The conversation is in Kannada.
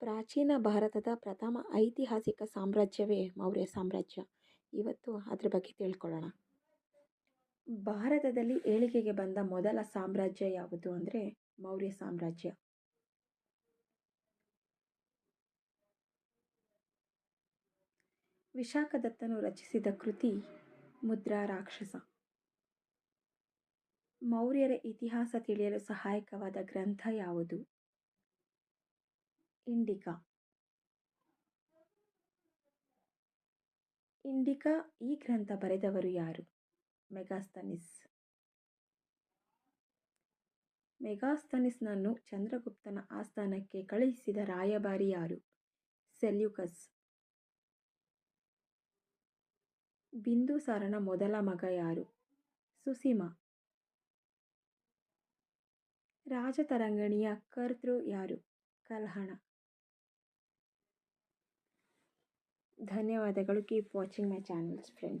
ಪ್ರಾಚೀನ ಭಾರತದ ಪ್ರಥಮ ಐತಿಹಾಸಿಕ ಸಾಮ್ರಾಜ್ಯವೇ ಮೌರ್ಯ ಸಾಮ್ರಾಜ್ಯ. ಇವತ್ತು ಅದ್ರ ಬಗ್ಗೆ ತಿಳ್ಕೊಳ್ಳೋಣ. ಭಾರತದಲ್ಲಿ ಏಳಿಗೆಗೆ ಬಂದ ಮೊದಲ ಸಾಮ್ರಾಜ್ಯ ಯಾವುದು ಅಂದರೆ ಮೌರ್ಯ ಸಾಮ್ರಾಜ್ಯ. ವಿಶಾಖದತ್ತನು ರಚಿಸಿದ ಕೃತಿ ಮುದ್ರಾ ರಾಕ್ಷಸ. ಮೌರ್ಯರ ಇತಿಹಾಸ ತಿಳಿಯಲು ಸಹಾಯಕವಾದ ಗ್ರಂಥ ಯಾವುದು? ಇಂಡಿಕಾ. ಇಂಡಿಕಾ ಈ ಗ್ರಂಥ ಬರೆದವರು ಯಾರು? ಮೆಗಾಸ್ತನಿಸ್. ಮೆಗಾಸ್ತನಿಸ್ನನ್ನು ಚಂದ್ರಗುಪ್ತನ ಆಸ್ಥಾನಕ್ಕೆ ಕಳುಹಿಸಿದ ರಾಯಭಾರಿ ಯಾರು? ಸೆಲ್ಯೂಕಸ್. ಬಿಂದುಸಾರನ ಮೊದಲ ಮಗ ಯಾರು? ಸುಸಿಮ. ರಾಜತರಂಗಣಿಯ ಕರ್ತೃ ಯಾರು? ಕಲ್ಹಣ. ಧನ್ಯವಾದಗಳು. Keep watching my channels friends